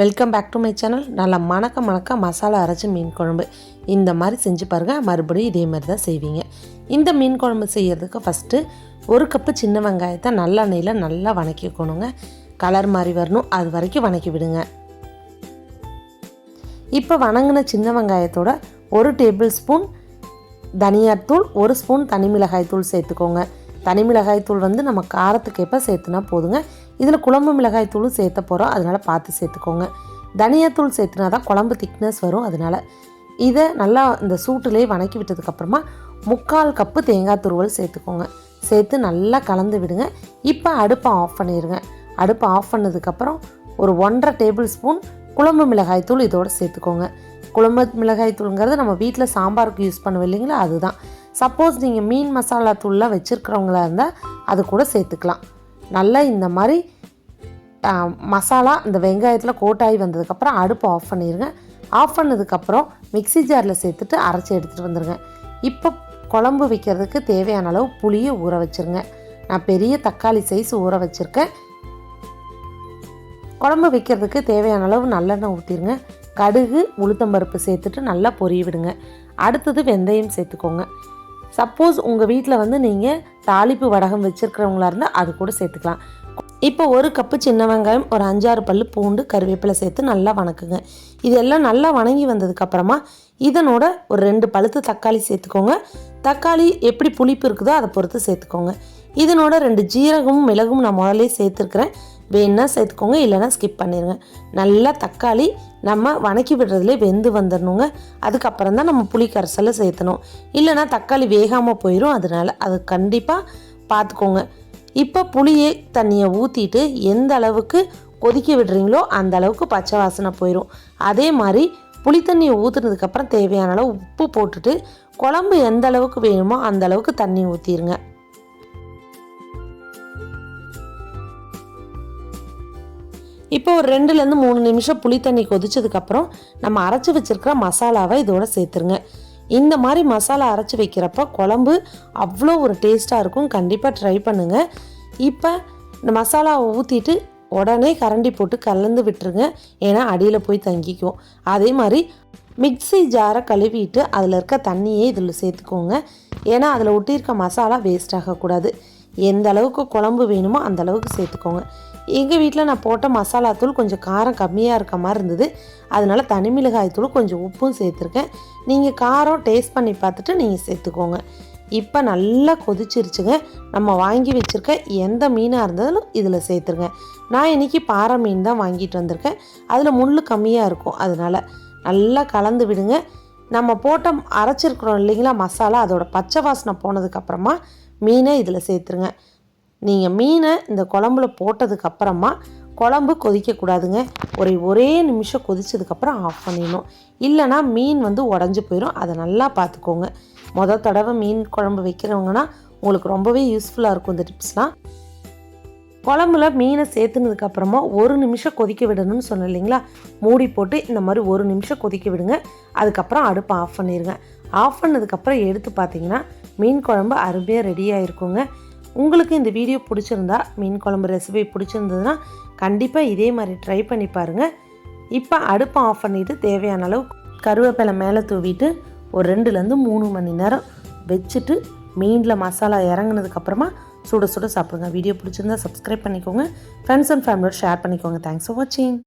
Welcome back to my channel நல்லா மணக்க மணக்க மசாலா அரைச்சி மீன் குழம்பு. இந்த மாதிரி செஞ்சு பாருங்கள் மறுபடியும் இதே மாதிரி தான் செய்வீங்க. இந்த மீன் குழம்பு செய்கிறதுக்கு ஃபஸ்ட்டு ஒரு கப்பு சின்ன வெங்காயத்தை நல்லெண்ணெயில் நல்லா வணக்கிக்கணுங்க கலர் மாதிரி வரணும். அது வரைக்கும் வணக்கி விடுங்க. இப்போ வணங்கின சின்ன வெங்காயத்தோட ஒரு டேபிள் ஸ்பூன் தனியாத்தூள் ஒரு ஸ்பூன் தனி மிளகாய் தூள் சேர்த்துக்கோங்க. தனி மிளகாய் தூள் வந்து நம்ம காரத்துக்கு எப்போ சேர்த்துனா போதுங்க. இதில் குழம்பு மிளகாய் தூளும் சேர்த்த போகிறோம். அதனால் பார்த்து சேர்த்துக்கோங்க. தனியாத்தூள் சேர்த்துனா தான் குழம்பு திக்னஸ் வரும். அதனால் இதை நல்லா இந்த சூட்டுலேயே வணக்கி விட்டதுக்கப்புறமா முக்கால் கப்பு தேங்காய் துருவல் சேர்த்துக்கோங்க. சேர்த்து நல்லா கலந்து விடுங்க. இப்போ அடுப்பை ஆஃப் பண்ணிடுங்க. அடுப்பை ஆஃப் பண்ணதுக்கப்புறம் ஒரு ஒன்றரை டேபிள் ஸ்பூன் குழம்பு மிளகாய் தூள் இதோடு சேர்த்துக்கோங்க. குழம்பு மிளகாய் தூளுங்கிறது நம்ம வீட்டில் சாம்பாருக்கு யூஸ் பண்ணுவோம் இல்லைங்களா? அதுதான். சப்போஸ் நீங்கள் மீன் மசாலா தூள்லாம் வச்சுருக்கிறவங்களா இருந்தால் அது கூட சேர்த்துக்கலாம். நல்லா இந்த மாதிரி மசாலா இந்த வெங்காயத்தில் கோட்டாகி வந்ததுக்கப்புறம் அடுப்பை ஆஃப் பண்ணிடுங்க ஆஃப் பண்ணதுக்கப்புறம் மிக்ஸி ஜாரில் சேர்த்துட்டு அரைச்சி எடுத்துகிட்டு வந்துடுங்க இப்போ குழம்பு வைக்கிறதுக்கு தேவையான அளவு புளியை ஊற வச்சுருங்க. நான் பெரிய தக்காளி சைஸ் ஊற வச்சுருக்கேன். குழம்பு வைக்கிறதுக்கு தேவையான அளவு நல்லெண்ணெய் ஊற்றிடுங்க கடுகு உளுத்தம்பருப்பு சேர்த்துட்டு நல்லா பொரிய விடுங்க. அடுத்தது வெந்தயம் சேர்த்துக்கோங்க. சப்போஸ் உங்கள் வீட்டில் வந்து நீங்கள் தாளிப்பு வடகம் வச்சுருக்கிறவங்களா இருந்தால் அது கூட சேர்த்துக்கலாம். இப்போ ஒரு கப்பு சின்ன வெங்காயம் ஒரு அஞ்சாறு பல் பூண்டு கருவேப்பிலை சேர்த்து நல்லா வணக்குங்க. இதெல்லாம் நல்லா வணங்கி வந்ததுக்கப்புறமா இதனோட ஒரு ரெண்டு பழுத்து தக்காளி சேர்த்துக்கோங்க. தக்காளி எப்படி புளிப்பு இருக்குதோ அதை பொறுத்து சேர்த்துக்கோங்க. இதனோட ரெண்டு ஜீரகமும் மிளகும் நான் முதலே சேர்த்துருக்குறேன். வேணுன்னா சேர்த்துக்கோங்க இல்லைன்னா ஸ்கிப் பண்ணிடுங்க நல்லா தக்காளி நம்ம வணக்கி விடுறதுலே வெந்து வந்துடணுங்க. அதுக்கப்புறம் தான் நம்ம புளி கரைசலை சேர்த்தணும். இல்லைன்னா தக்காளி வேகாமல் போயிடும் அதனால அது கண்டிப்பாக பார்த்துக்கோங்க. இப்போ புளியை தண்ணியை ஊற்றிட்டு எந்த அளவுக்கு கொதிக்க விடுறீங்களோ அந்த அளவுக்கு பச்சை வாசனை போயிடும் அதே மாதிரி புளி தண்ணியை ஊற்றுனதுக்கப்புறம் தேவையான அளவு உப்பு போட்டுட்டு குழம்பு எந்த அளவுக்கு வேணுமோ அந்த அளவுக்கு தண்ணி ஊற்றிடுங்க இப்போ ஒரு ரெண்டுலேருந்து மூணு நிமிஷம் புளி தண்ணி கொதிச்சதுக்கப்புறம் நம்ம அரைச்சி வச்சிருக்கிற மசாலாவை இதோட சேர்த்துருங்க. இந்த மாதிரி மசாலா அரைச்சி வைக்கிறப்ப குழம்பு அவ்வளோ ஒரு டேஸ்ட்டாக இருக்கும். கண்டிப்பாக ட்ரை பண்ணுங்கள் இப்போ இந்த மசாலாவை ஊற்றிட்டு உடனே கரண்டி போட்டு கலந்து விட்டுருங்க. ஏன்னா அடியில் போய் தங்கிக்குவோம் அதே மாதிரி மிக்ஸி ஜாரை கழுவிட்டு அதில் இருக்க தண்ணியே இதில் சேர்த்துக்கோங்க. ஏன்னா அதில் ஒட்டியிருக்க மசாலா வேஸ்ட் ஆகக்கூடாது. எந்த அளவுக்கு குழம்பு வேணுமோ அந்த அளவுக்கு சேர்த்துக்கோங்க. எங்கள் வீட்டில் நான் போட்ட மசாலா தூள் கொஞ்சம் காரம் கம்மியாக இருக்க மாதிரி இருந்தது. அதனால தனி மிளகாய் தூள் கொஞ்சம் உப்பும் சேர்த்துருக்கேன். நீங்கள் காரம் டேஸ்ட் பண்ணி பார்த்துட்டு நீங்கள் சேர்த்துக்கோங்க. இப்போ நல்லா கொதிச்சிருச்சுங்க. நம்ம வாங்கி வச்சுருக்க எந்த மீனாக இருந்தாலும் இதில் சேர்த்துருங்க. நான் இன்றைக்கி பாறை மீன் தான் வாங்கிட்டு வந்திருக்கேன். அதில் முள் கம்மியாக இருக்கும். அதனால் நல்லா கலந்து விடுங்க. நம்ம போட்ட அரைச்சிருக்கிறோம் இல்லைங்களா மசாலா அதோட பச்சை வாசனை போனதுக்கப்புறமா மீனை இதில் சேர்த்துருங்க. நீங்கள் மீனை இந்த குழம்புல போட்டதுக்கப்புறமா குழம்பு கொதிக்கக்கூடாதுங்க ஒரு ஒரே நிமிஷம் கொதிச்சதுக்கப்புறம் ஆஃப் பண்ணிடணும். இல்லைன்னா மீன் வந்து உடஞ்சி போயிடும் அதை நல்லா பார்த்துக்கோங்க. மொதல் தடவை மீன் குழம்பு வைக்கிறவங்கன்னா உங்களுக்கு ரொம்பவே யூஸ்ஃபுல்லாக இருக்கும் இந்த டிப்ஸ்லாம் குழம்புல மீனை சேர்த்துனதுக்கப்புறமா ஒரு நிமிஷம் கொதிக்க விடணும்னு சொன்னேன் இல்லைங்களா? மூடி போட்டு இந்த மாதிரி ஒரு நிமிஷம் கொதிக்க விடுங்க. அதுக்கப்புறம் அடுப்பை ஆஃப் பண்ணிடுங்க ஆஃப் பண்ணதுக்கப்புறம் எடுத்து பார்த்தீங்கன்னா மீன் குழம்பு அருமையாக ரெடியாக இருக்குங்க உங்களுக்கு இந்த வீடியோ பிடிச்சிருந்தா மீன் குழம்பு ரெசிபி பிடிச்சிருந்ததுன்னா கண்டிப்பாக இதே மாதிரி ட்ரை பண்ணி பாருங்கள் இப்போ அடுப்பை ஆஃப் பண்ணிவிட்டு தேவையான அளவு கருவேப்பிலை மேலே தூவிட்டு ஒரு ரெண்டுலேருந்து மூணு மணி நேரம் வச்சுட்டு மீனில் மசாலா இறங்குனதுக்கப்புறமா சுட சுட சாப்பிடுங்க. வீடியோ பிடிச்சிருந்தா சப்ஸ்கிரைப் பண்ணிக்கோங்க. ஃப்ரெண்ட்ஸ் அண்ட் ஃபேமிலியோட ஷேர் பண்ணிக்கோங்க. தேங்க்ஸ் ஃபார் வாட்சிங்